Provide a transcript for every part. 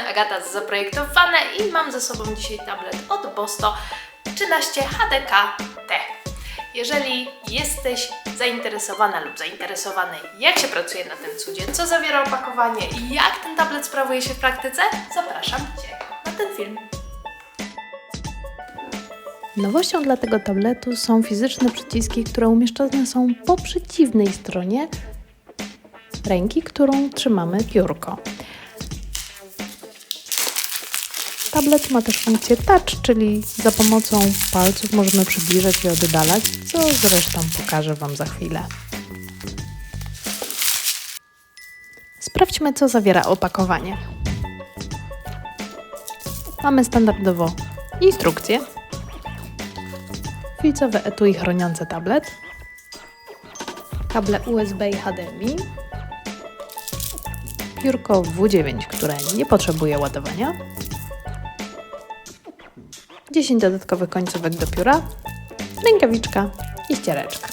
strony Agata z Zaprojektowane i mam ze sobą dzisiaj tablet od Bosto 13 HDK-T. Jeżeli jesteś zainteresowana lub zainteresowany, jak się pracuje na tym cudzie, co zawiera opakowanie i jak ten tablet sprawuje się w praktyce, zapraszam Cię na ten film. Nowością dla tego tabletu są fizyczne przyciski, które umieszczone są po przeciwnej stronie ręki, którą trzymamy piórko. Tablet ma też funkcję touch, czyli za pomocą palców możemy przybliżać i oddalać, co zresztą pokażę Wam za chwilę. Sprawdźmy, co zawiera opakowanie. Mamy standardowo instrukcję, filcowe etui chroniące tablet, kable USB i HDMI, piórko W9, które nie potrzebuje ładowania, 10 dodatkowych końcówek do pióra, rękawiczka i ściereczka.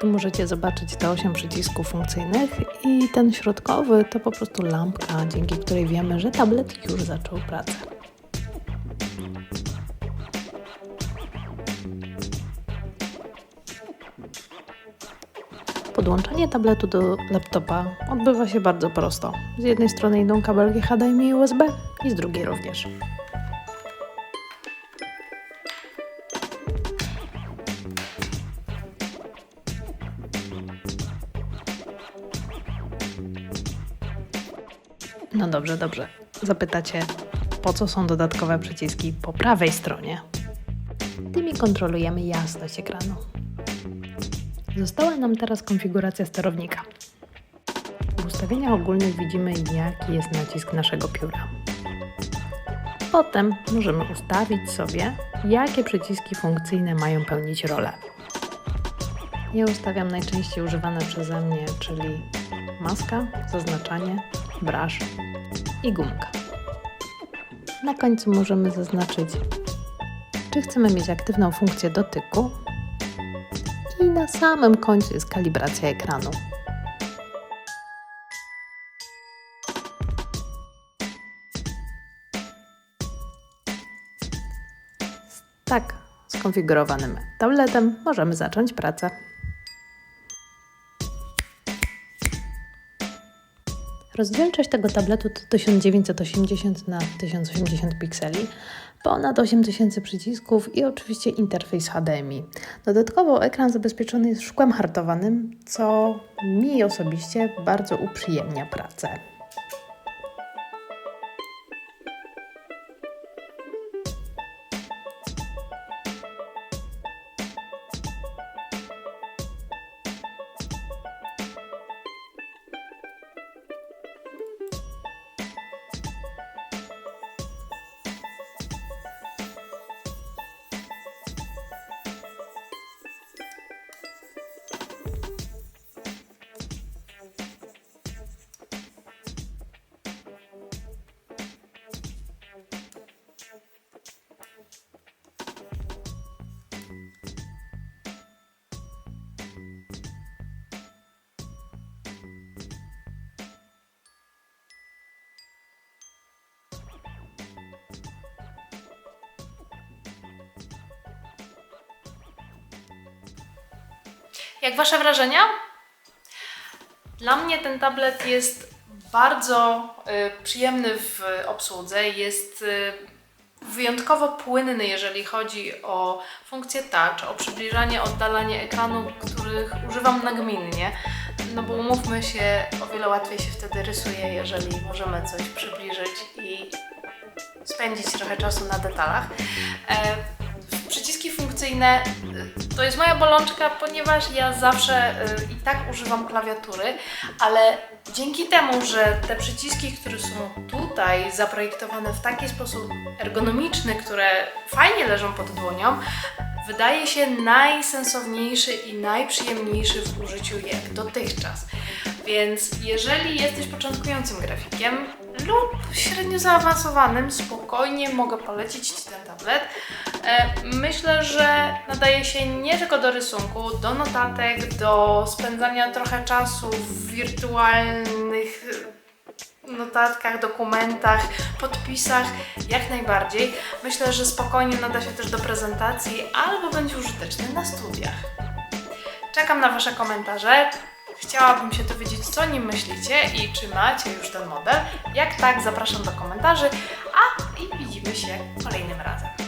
Tu możecie zobaczyć te 8 przycisków funkcyjnych i ten środkowy to po prostu lampka, dzięki której wiemy, że tablet już zaczął pracę. Podłączenie tabletu do laptopa odbywa się bardzo prosto. Z jednej strony idą kabelki HDMI i USB i z drugiej również. No dobrze, dobrze. Zapytacie, po co są dodatkowe przyciski po prawej stronie? Tymi kontrolujemy jasność ekranu. Została nam teraz konfiguracja sterownika. W ustawieniach ogólnych widzimy, jaki jest nacisk naszego pióra. Potem możemy ustawić sobie, jakie przyciski funkcyjne mają pełnić rolę. Ja ustawiam najczęściej używane przeze mnie, czyli maska, zaznaczanie, brush i gumka. Na końcu możemy zaznaczyć, czy chcemy mieć aktywną funkcję dotyku, i na samym końcu jest kalibracja ekranu. Tak skonfigurowanym tabletem możemy zacząć pracę. Rozdzielczość tego tabletu to 1980 na 1080 pikseli, ponad 8000 przycisków i oczywiście interfejs HDMI. Dodatkowo ekran zabezpieczony jest szkłem hartowanym, co mi osobiście bardzo uprzyjemnia pracę. Jak Wasze wrażenia? Dla mnie ten tablet jest bardzo y, przyjemny w obsłudze. Jest y, wyjątkowo płynny, jeżeli chodzi o funkcję touch, o przybliżanie, oddalanie ekranu, których używam nagminnie. No bo umówmy się, o wiele łatwiej się wtedy rysuje, jeżeli możemy coś przybliżyć i spędzić trochę czasu na detalach. E, Przyciski funkcyjne to jest moja bolączka, ponieważ ja zawsze y, i tak używam klawiatury, ale dzięki temu, że te przyciski, które są tutaj zaprojektowane w taki sposób ergonomiczny, które fajnie leżą pod dłonią, wydaje się najsensowniejszy i najprzyjemniejszy w użyciu jak dotychczas. Więc jeżeli jesteś początkującym grafikiem lub średnio zaawansowanym, spokojnie mogę polecić Ci ten tablet. E, Myślę, że nadaje się nie tylko do rysunku, do notatek, do spędzania trochę czasu w wirtualnych notatkach, dokumentach, podpisach, jak najbardziej. Myślę, że spokojnie nada się też do prezentacji albo będzie użyteczny na studiach. Czekam na Wasze komentarze. Chciałabym się dowiedzieć, co nim myślicie i czy macie już ten model. Jak tak, zapraszam do komentarzy, a i widzimy się kolejnym razem.